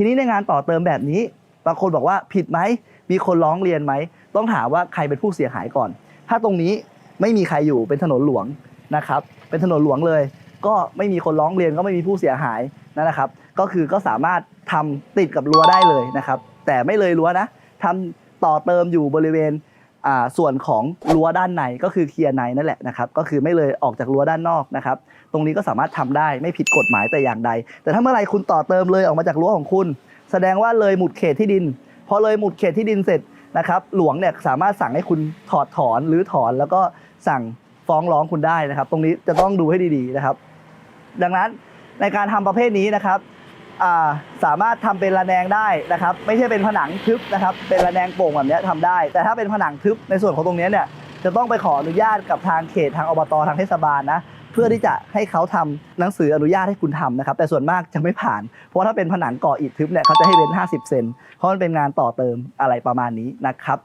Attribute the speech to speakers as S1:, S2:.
S1: ทีนี้ในงานต่อเติมแบบนี้ บางคนบอกว่าผิดไหม มีคนร้องเรียนไหม ต้องถามว่าใครเป็นผู้เสียหายก่อน ถ้าตรงนี้ไม่มีใครอยู่เป็นถนนหลวงนะครับ เป็นถนนหลวงเลย ก็ไม่มีคนร้องเรียนก็ไม่มีผู้เสียหายนั่นนะครับ ก็คือก็สามารถทำติดกับรั้วได้เลยนะครับ แต่ไม่เลยรั้วนะทำต่อเติมอยู่บริเวณ ส่วนของรั้วด้านในก็คือเคลียร์ในนั่นแหละนะครับก็คือไม่เลยออกจากรั้วด้านนอกนะครับตรงนี้ก็สามารถทำได้ไม่ผิดกฎหมายแต่อย่างใด แต่ถ้าเมื่อไรคุณต่อเติมเลยออกมาจากรั้วของคุณ แสดงว่าเลยหมุดเขตที่ดิน พอเลยหมุดเขตที่ดินเสร็จนะครับหลวงเนี่ยสามารถสั่งให้คุณถอดถอนหรือถอนแล้วก็สั่งฟ้องร้องคุณได้นะครับ ตรงนี้จะต้องดูให้ดีๆนะครับ ดังนั้นในการทำประเภทนี้นะครับ สามารถทำเป็นระแนงได้นะครับ ไม่ใช่เป็นผนังทึบนะครับ เป็นระแนงโป่งแบบนี้ยทำได้ แต่ถ้าเป็นผนังทึบในส่วนของตรงนี้เนี่ยจะต้องไปขออนุญาตกับทางเขตทางอบตทางเทศบาลนะเพื่อที่จะให้เขาทำหนังสืออนุญาตให้คุณทำนะครับ แต่ส่วนมากจะไม่ผ่าน เพราะว่าถ้าเป็นผนังก่ออิฐทึบเนี่ยเขาจะให้เว้น 50 เซนเพราะมันเป็นงานต่อเติมอะไรประมาณนี้นะครับ